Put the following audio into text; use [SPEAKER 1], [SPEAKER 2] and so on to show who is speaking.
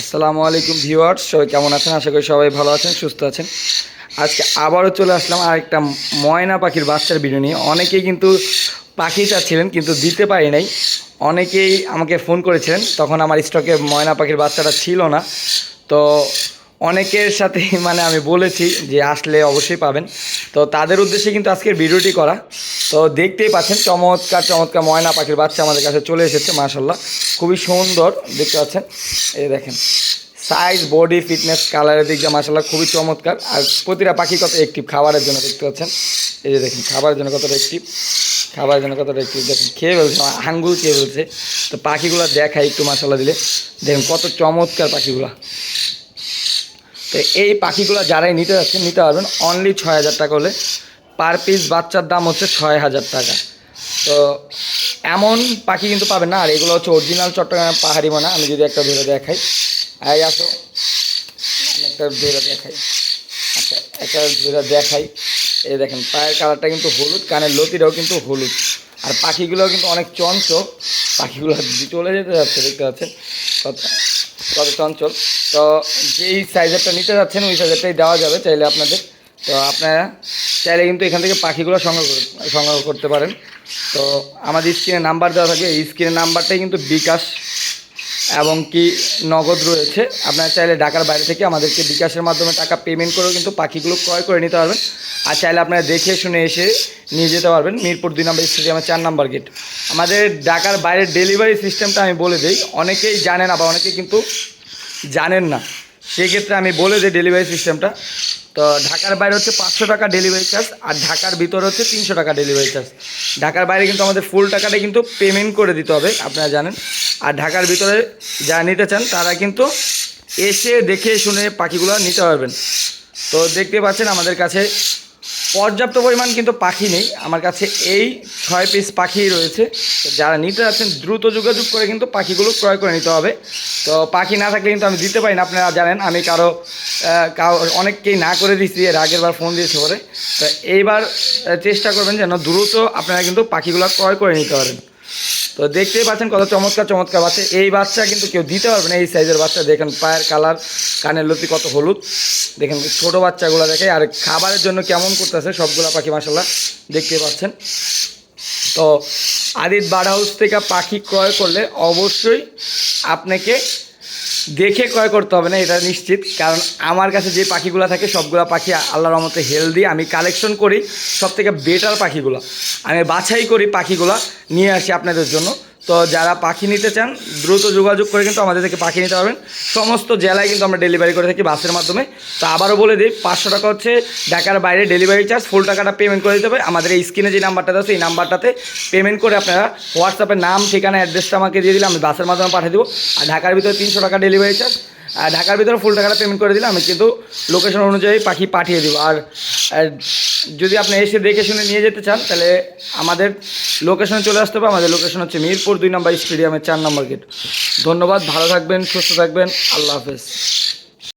[SPEAKER 1] আসসালামু আলাইকুম ভিউয়ার্স, সবাই কেমন আছেন? আশা করি সবাই ভালো আছেন, সুস্থ আছেন। আজকে আবারও চলে আসলাম আরেকটা ময়না পাখির বাচ্চার ভিডিও নিয়ে। অনেকেই কিন্তু পাখি চাচ্ছিলেন, কিন্তু দিতে পারি নাই। অনেকেই আমাকে ফোন করেছিলেন, তখন আমার স্টকে ময়না পাখির বাচ্চাটা ছিল না। তো অনেকের সাথে মানে আমি বলেছি যে আসলে অবশ্যই পাবেন। তো তাদের উদ্দেশ্যে কিন্তু আজকের ভিডিওটি করা। তো দেখতেই পাচ্ছেন, চমৎকার চমৎকার ময়না পাখির বাচ্চা আমাদের কাছে চলে এসেছে মাশাল্লাহ খুবই সুন্দর, দেখতে পাচ্ছেন? এই দেখেন সাইজ বডি ফিটনেস কালারের দিক দিয়ে মাসাল্লাহ খুবই চমৎকার। আর প্রতিটা পাখি কত অ্যাক্টিভ খাবারের জন্য দেখতে পাচ্ছেন? এই যে দেখেন খাবারের জন্য কতটা অ্যাক্টিভ খাবারের জন্য কতটা অ্যাক্টিভ দেখেন, খেয়ে ফেলছে, আঙ্গুল খেয়ে ফেলছে। তো পাখিগুলো দেখাই একটু মাসাল্লাহ দিলে। দেখেন কত চমৎকার পাখিগুলো। তো এই পাখিগুলো যারাই নিতে যাচ্ছেন, নিতে পারবেন। অনলি ছয় হাজার টাকা হলে পার পিস বাচ্চার দাম হচ্ছে ছয় হাজার টাকা। তো এমন পাখি কিন্তু পাবেন না, আর এগুলো হচ্ছে অরিজিনাল চট্টগ্রামের পাহাড়ি মানা। আমি যদি একটা ধরে দেখাই। এই আসো। আমি একটা ধরে দেখাই। আচ্ছা একটা ধরে দেখাই। এই দেখেন, পায়ের কালারটা কিন্তু হলুদ, কানের লতিটাও কিন্তু হলুদ। আর পাখিগুলোও কিন্তু অনেক চঞ্চল। পাখিগুলো চলে যেতে যাচ্ছে, দেখতে পাচ্ছেন? কত কত চঞ্চল। তো যেই সাইজেরটা নিতে যাচ্ছেন, ওই সাইজেরটাই দেওয়া যাবে চাইলে আপনাদের। তো আপনারা চাইলে কিন্তু এখান থেকে পাখিগুলো সংগ্রহ সংগ্রহ করতে পারেন। তো আমাদের স্ক্রিনে নাম্বার দেওয়া থাকে, এই স্ক্রিনের নাম্বারটাই কিন্তু বিকাশ এবং কি নগদ রয়েছে। আপনারা চাইলে ঢাকার বাইরে থেকে আমাদেরকে বিকাশের মাধ্যমে টাকা পেমেন্ট করেও কিন্তু পাখিগুলো ক্রয় করে নিতে পারবেন। আর চাইলে আপনারা দেখে শুনে এসে নিয়ে যেতে পারবেন, মিরপুর দুই নম্বর স্টেডিয়ামের চার নম্বর গেট। আমাদের ঢাকার বাইরের ডেলিভারি সিস্টেমটা আমি বলে দিই, অনেকেই জানেন আবার অনেকেই কিন্তু জানেন না। সেক্ষেত্রে আমি বলে দিই ডেলিভারি সিস্টেমটা তো ঢাকার বাইরে হচ্ছে পাঁচশো টাকা ডেলিভারি চার্জ আর ঢাকার ভিতরে হচ্ছে তিনশো টাকা ডেলিভারি চার্জ ঢাকার বাইরে কিন্তু আমাদের ফুল টাকাটা কিন্তু পেমেন্ট করে দিতে হবে, আপনারা জানেন। আর ঢাকার ভিতরে যারা নিতে চান, তারা কিন্তু এসে দেখে শুনে পাখিগুলো নিতে পারবেন। তো দেখতে পাচ্ছেন আমাদের কাছে পর্যাপ্ত পরিমাণ কিন্তু পাখি নেই। আমার কাছে এই ছয় পিস পাখি রয়েছে। যারা নিতে যাচ্ছেন, দ্রুত যোগাযোগ করে কিন্তু পাখিগুলো ক্রয় করে নিতে হবে। তো পাখি না থাকলে কিন্তু আমি দিতে পারি না, আপনারা জানেন। আমি কারও অনেককেই না করে দিচ্ছি এর আগের বার ফোন দিয়েছে পরে তো এইবার চেষ্টা করবেন যেন দ্রুত আপনারা কিন্তু পাখিগুলো ক্রয় করে নিতে পারেন। তো দেখতেই পাচ্ছেন কত চমৎকার চমৎকার বাচ্চা। এই বাচ্চা কিন্তু কেউ দিতে পারবে না, এই সাইজের বাচ্চা। দেখেন পায়ের কালার কানের লতি কত হলুদ। দেখেন ছোটো বাচ্চাগুলো দেখে, আর খাবারের জন্য কেমন করতেছে সবগুলো পাখি মাসাল্লাহ দেখতে পাচ্ছেন। তো আদিত বাড়া হাউস থেকে পাখি ক্রয় করলে অবশ্যই আপনাকে দেখে ক্রয় করতে হবে না, এটা নিশ্চিত। কারণ আমার কাছে যে পাখিগুলো থাকে, সবগুলো পাখি আল্লাহর রহমতে হেলদি আমি কালেকশন করি সব থেকে বেটার পাখিগুলো। আমি বাছাই করি পাখিগুলো, নিয়ে আসি আপনাদের জন্য। তো যারা পাখি নিতে চান, দ্রুত যোগাযোগ করে কিন্তু আমাদের থেকে পাখি নিতে পারবেন। সমস্ত জেলায় কিন্তু আমরা ডেলিভারি করে থাকি বাসের মাধ্যমে। তো আবারও বলে দিই, পাঁচশো টাকা হচ্ছে ঢাকার বাইরে ডেলিভারি চার্জ ফুল টাকাটা পেমেন্ট করে দিতে হবে। আমাদের এই স্ক্রিনে যে নাম্বারটা আছে, এই নাম্বারটাতে পেমেন্ট করে আপনারা হোয়াটসঅ্যাপে নাম, ঠিকানা অ্যাড্রেসটা আমাকে দিয়ে দিলে আমি বাসের মাধ্যমে পাঠিয়ে দেবো। আর ঢাকার ভিতরে তিনশো টাকা ডেলিভারি চার্জ ঢাকার ভিতরে ফুল টাকাটা পেমেন্ট করে দিলে আমি কিন্তু লোকেশন অনুযায়ী পাখি পাঠিয়ে দেবো। আর যদি আপনি এসে দেখে শুনে নিয়ে যেতে চান, তাহলে আমাদের লোকেশনে চলে আসতে হবে। আমাদের লোকেশন হচ্ছে মিরপুর দুই নম্বর স্টেডিয়ামের চার নম্বর গেট ধন্যবাদ, ভালো থাকবেন, সুস্থ থাকবেন। আল্লাহ হাফেজ।